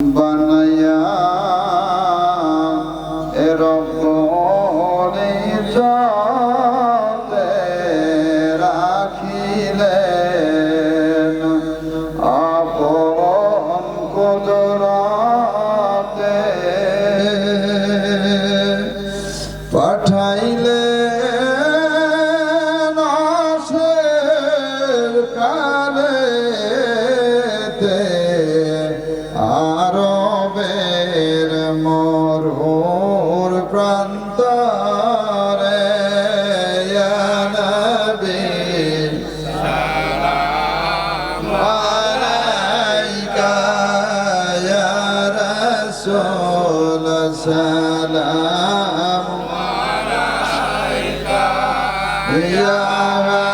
বানাইয়া এ রব্বনে যাতে রাখিলেন। আপন কুদরতে পাঠাইলেন। ya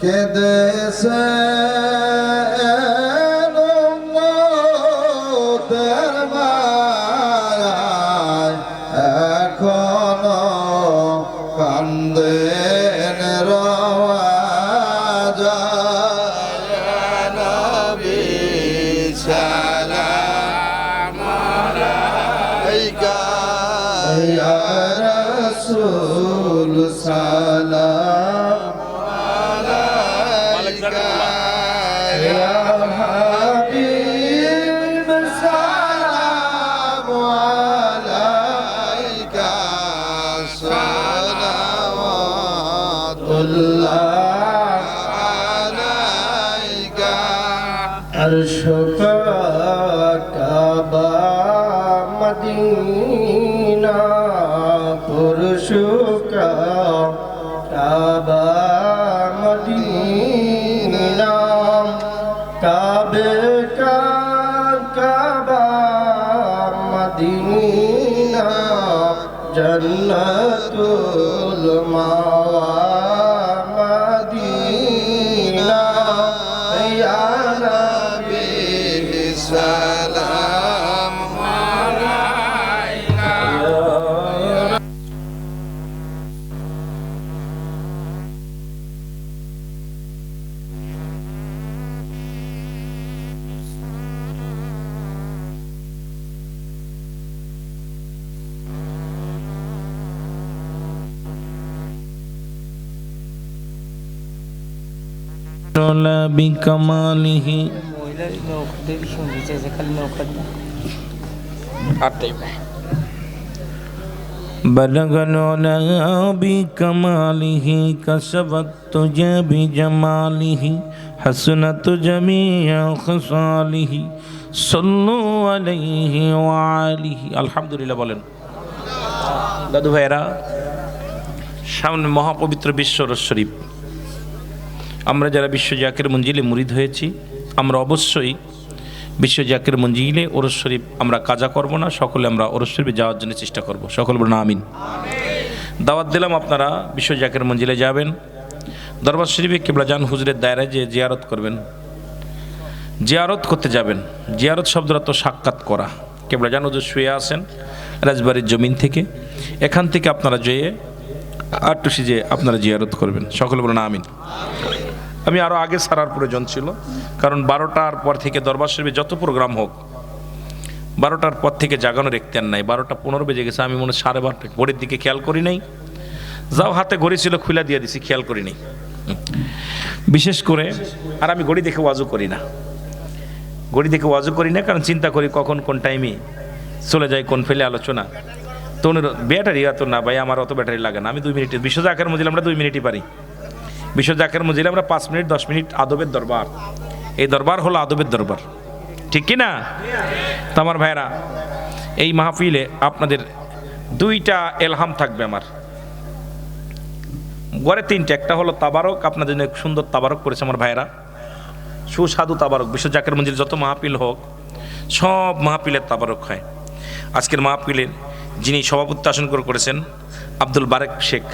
কেদেশে তের মায়ায় এখনও কান্দেন রওয়াজা নবী সালাম আলাইকা ইয়া السلام عليك. يا حبيب السلام عليك صلوات الله عليك الشكر كبا কাবা মদিনা কাবে কাবা মদিনা জন্নতুল মাওয়া মদিনা। ইয়া নবী সাল্লাল্লাহু تعالى بكماله মহিলার নৌকাদের সঙ্গে চাইছে খালি নৌকার না بلغ العلا بكماله كسبت بجماله حسنت جميع خصاله صلوا عليه وعليه الحمد لله বলেন দাদু ভাইরা সামনে মহাপবিত্র বিশ্ব শরীফ আমরা যারা বিশ্ব জাকের মঞ্জিলে মুরিদ হয়েছি, আমরা অবশ্যই বিশ্ব জাকের মঞ্জিলে ওরস শরীফ আমরা কাজা করব না, সকলে আমরা ওরস শরীফে যাওয়ার জন্য চেষ্টা করব। সকল বলুন আমিন। দাওয়াত দিলাম আপনারা বিশ্ব জাকের মঞ্জিলে যাবেন। দরবার শরীফে কেবলা জান হুজুরের দায়রায় যে জিয়ারত করবেন, জিয়ারত করতে যাবেন। জিয়ারত শব্দরা তো সাক্ষাৎ করা। কেবলা জান হুজুর শুয়ে আসেন রাজবাড়ির জমিন থেকে। এখান থেকে আপনারা যেয়ে আটটুসি যে আপনারা জিয়ারত করবেন। সকলে বলুন আমিন। আমি আরও আগে সারার প্রয়োজন ছিল, কারণ বারোটার পর থেকে দরবার শরীফে যত প্রোগ্রাম হোক, বারোটার পর থেকে জাগানোর একতেন নাই, বারোটা পনেরো বেজে গেছে, আমি মনে সাড়ে বারোটা ঘড়ির দিকে খেয়াল করি নাই। যাও হাতে ঘড়ি ছিল, খুলে দিয়ে দিছি, খেয়াল করি নাই। বিশেষ করে, আর আমি ঘড়ি দেখে ওয়াজু করি না। ঘড়ি দেখে ওয়াজু করি না, কারণ চিন্তা করি কখন কোন টাইমে চলে যায়, কোন ফেলে আলোচনা। তো ব্যাটারি এত না ভাই, আমার অত ব্যাটারি লাগে না, আমি দুই মিনিটের বিশ্ব আকার মধ্যে আমরা দুই মিনিটই পারি। বিশ্ব জাকের মজিলে আমরা পাঁচ মিনিট, দশ মিনিট আদবের দরবার। এই দরবার হলো আদবের দরবার। ঠিক কি না? তো আমার ভাইরা এই মাহফিলে আপনাদের দুইটা এলহাম থাকবে আমার। গড়ে তিনটে, একটা হলো তাবারক, আপনাদের জন্য সুন্দর তাবারক করেছে আমার ভাইয়েরা। সুস্বাদু তাবারক বিশ্ব জাকের মঞ্জিল যত মাহফিল হোক, সব মাহফিলের তাবারক হয়। আজকের মাহফিলের যিনি সভাপতি আসন করে করেছেন, আব্দুল বারেক শেখ।